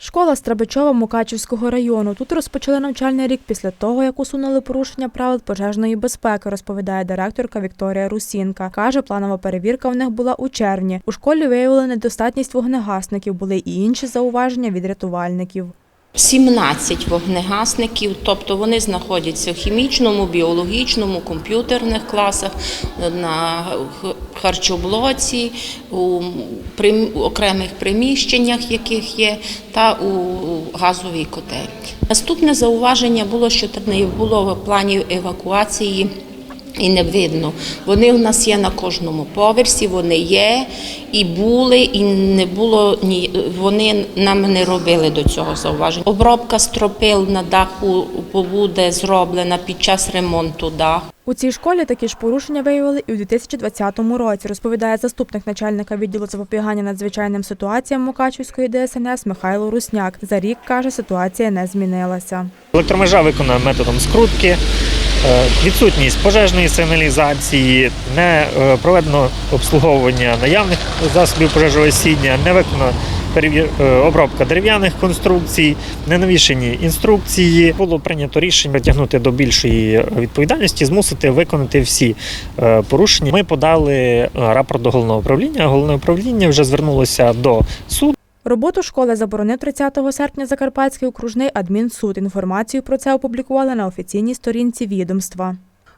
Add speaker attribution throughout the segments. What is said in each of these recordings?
Speaker 1: Школа Страбичова Мукачівського району. Тут розпочали навчальний рік після того, як усунули порушення правил пожежної безпеки, розповідає директорка Вікторія Русінка. Каже, планова перевірка в них була у червні. У школі виявили недостатність вогнегасників, були і інші зауваження від рятувальників.
Speaker 2: 17 вогнегасників, тобто вони знаходяться в хімічному, біологічному, комп'ютерних класах, на харчоблоці, у окремих приміщеннях, яких є, та у газовій котельні. Наступне зауваження було, що не було в плані евакуації. І не видно. Вони у нас є на кожному поверсі, вони є і були, і не було ні. Вони нам не робили до цього зауважень. Обробка стропил на даху буде зроблена під час ремонту даху.
Speaker 1: У цій школі такі ж порушення виявили і у 2020 році, розповідає заступник начальника відділу запобігання надзвичайним ситуаціям Мукачівської ДСНС Михайло Русняк. За рік каже, ситуація не змінилася.
Speaker 3: Електромежа виконана методом скрутки, відсутність пожежної сигналізації, не е, проведено обслуговування наявних засобів пожежогасіння, не перевір- е, обробка дерев'яних конструкцій, не навішені інструкції. Було прийнято рішення притягнути до більшої відповідальності, змусити виконати всі е, порушення. Ми подали е, рапорт до головного управління. Головне управління вже звернулося до суду.
Speaker 1: Роботу школи заборонив 30 серпня Закарпатський окружний адмінсуд. Інформацію про це опублікували на офіційній сторінці відомства.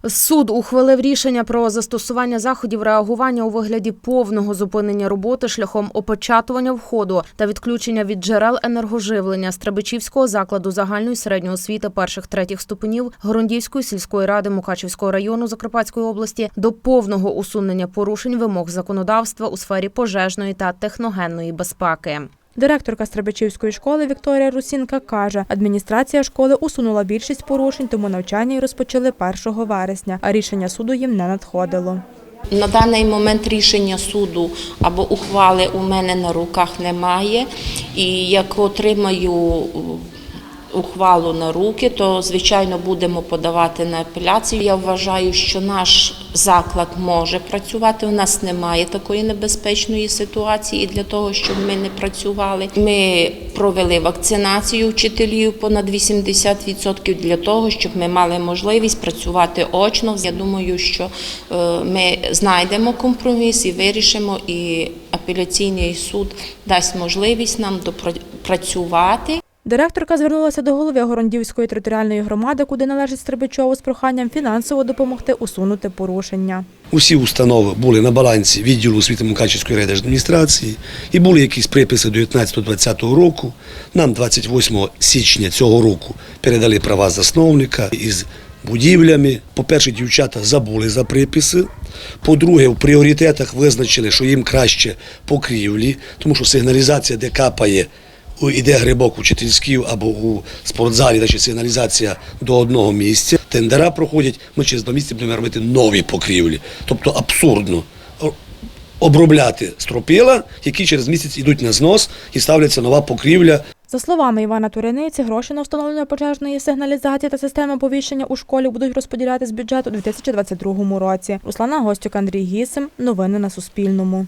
Speaker 4: Суд ухвалив рішення про застосування заходів реагування у вигляді повного зупинення роботи шляхом опечатування входу та відключення від джерел енергоживлення Страбичівського закладу загальної середньої освіти перших третіх ступенів Горундівської сільської ради Мукачівського району Закарпатської області до повного усунення порушень вимог законодавства у сфері пожежної та техногенної безпеки.
Speaker 1: Директорка Страбичівської школи Вікторія Русінка каже, адміністрація школи усунула більшість порушень, тому навчання й розпочали 1 вересня, а рішення суду їм не надходило.
Speaker 2: На даний момент рішення суду або ухвали у мене на руках немає. І як отримаю ухвалу на руки, то звичайно будемо подавати на апеляцію. Я вважаю, що наш заклад може працювати. У нас немає такої небезпечної ситуації для того, щоб ми не працювали. Ми провели вакцинацію вчителів понад 80% для того, щоб ми мали можливість працювати очно. Я думаю, що е, ми знайдемо компроміс і вирішимо, і апеляційний суд дасть можливість нам допрацювати.
Speaker 1: Директорка звернулася до голови Горондівської територіальної громади, куди належить Стрибичову, з проханням фінансово допомогти усунути порушення.
Speaker 5: Усі установи були на балансі відділу освіти Мукачівської райдержадміністрації і були якісь приписи 19-20 року. Нам 28 січня цього року передали права засновника із будівлями. По-перше, дівчата забули за приписи. По-друге, в пріоритетах визначили, що їм краще покрівлі, тому що сигналізація, де капає, іде грибок учительський або у спортзалі, значить сигналізація до одного місця. Тендера проходять, ми через два місяці будемо робити нові покрівлі. Тобто абсурдно обробляти стропила, які через місяць йдуть на знос і ставляться нова покрівля.
Speaker 1: За словами Івана Туриниці, гроші на встановлення пожежної сигналізації та системи оповіщення у школі будуть розподіляти з бюджету у 2022 році. Руслана Гостюк, Андрій Гісим. Новини на Суспільному.